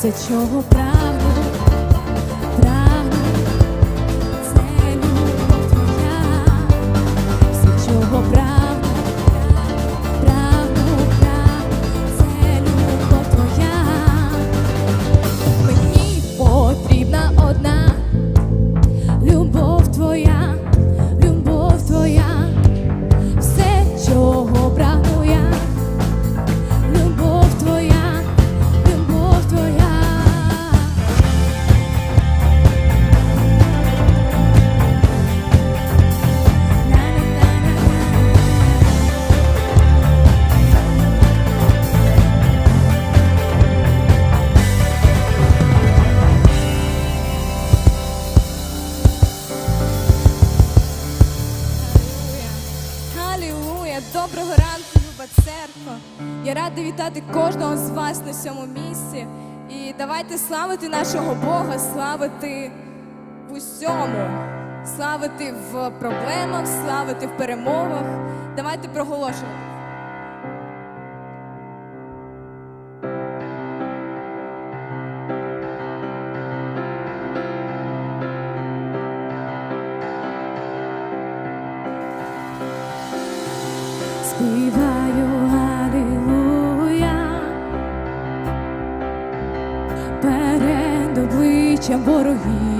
все, чого правда. Алілуя! Доброго ранку, люба церква! Я рада вітати кожного з вас на цьому місці. І давайте славити нашого Бога, славити в усьому, славити в проблемах, славити в перемогах. Давайте проголошуємо. Чем ворогів.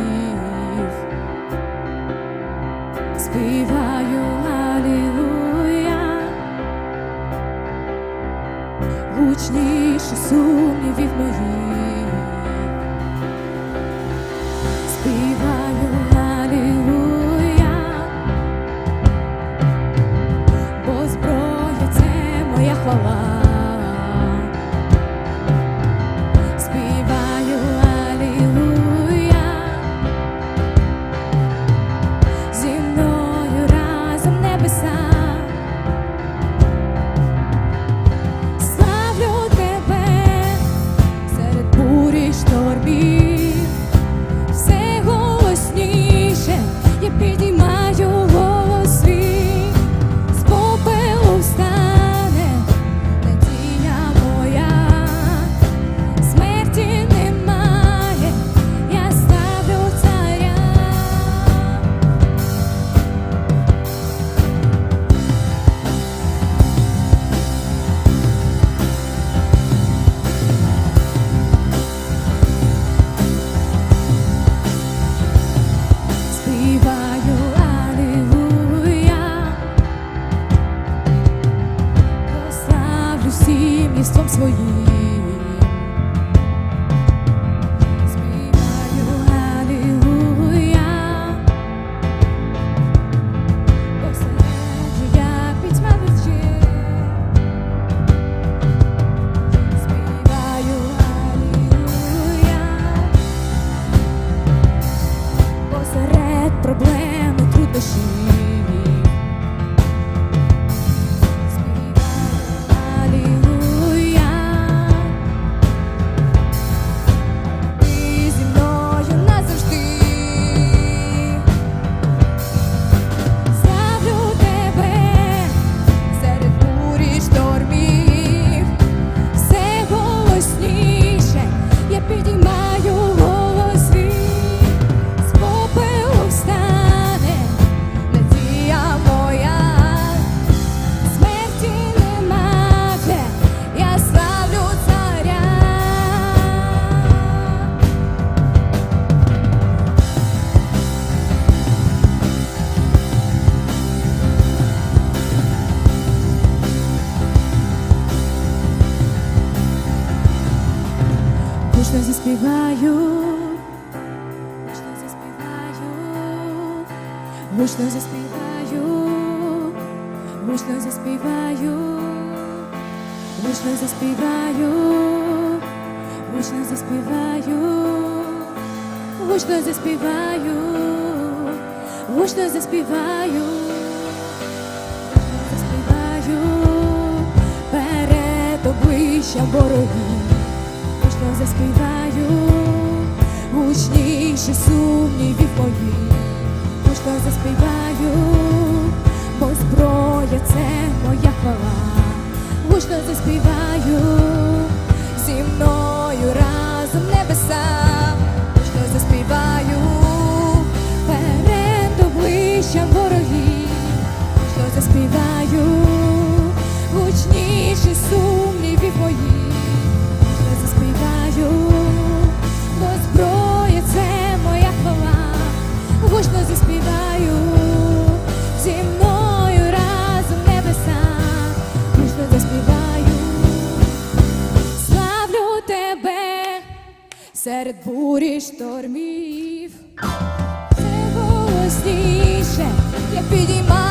Гучно заспіваю, гучно заспіваю, гучно заспіваю, гучно заспіваю, гучно заспіваю, гучно заспіваю, заспіваю перед обличчя ворогів, гучно заспіваю, гучніші в моїх. Можна заспіваю, бо зброя це моя хвала, Гучно заспіваю, зі мною разом небеса, Гучно заспіваю, перед обличчям ворогів, Гучно заспіваю, гучніший сум. Серед бурі штормів. Це голосніше, я підіймаю